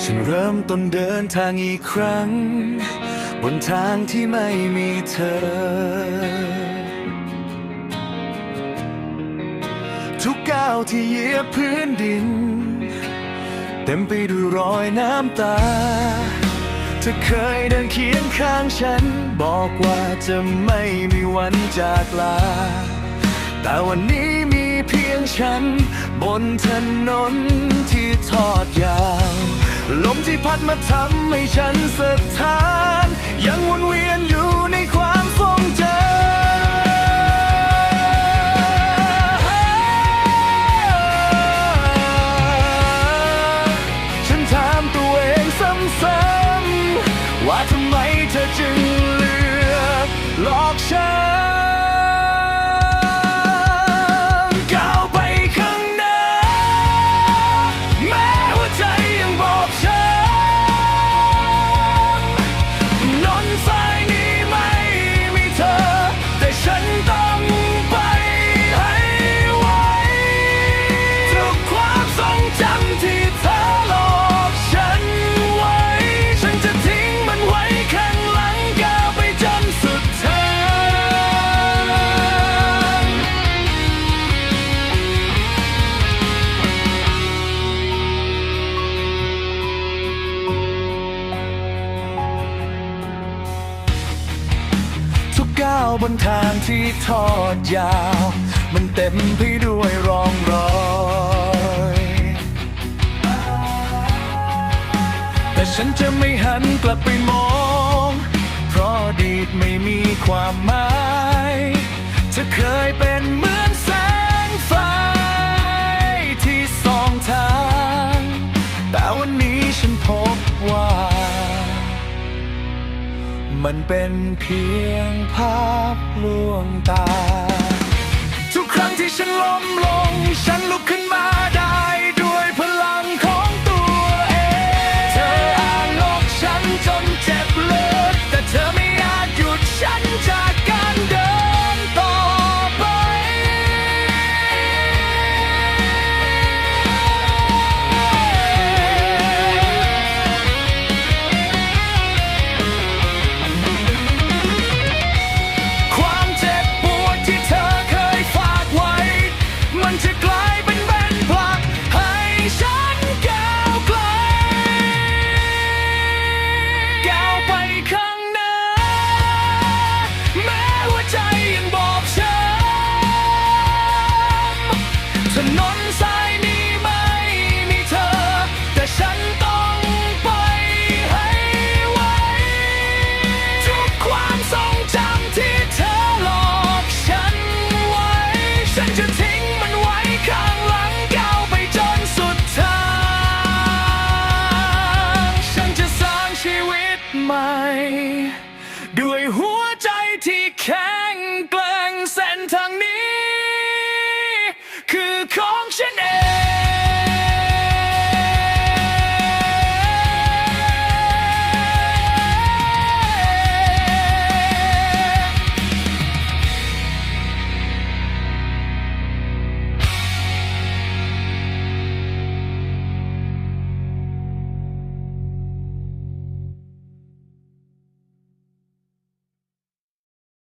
ฉันเริ่มต้นเดินทางอีกครั้ง บนทางที่ไม่มีเธอ ทุกก้าวที่เหยียบพื้นดิน เต็มไปด้วยรอยน้ำตา เธอเคยเดินเคียงข้างฉัน บอกว่าจะไม่มีวันจากลา แต่วันนี้มีเพียงฉัน บนถนนที่ทอดยาว ลมที่พัดมาทำให้ฉันสะท้าน ก้าวบนทางที่ทอดยาว มันเต็มไปด้วยร่องรอยแต่ฉันจะไม่หันกลับไปมอง เพราะอดีตไม่มีความหมายเธอเคยเป็นเหมือนแสงไฟ มันเป็นเพียงภาพลวงตา ทุกครั้งที่ฉันล้มลง ฉันลุกขึ้นมา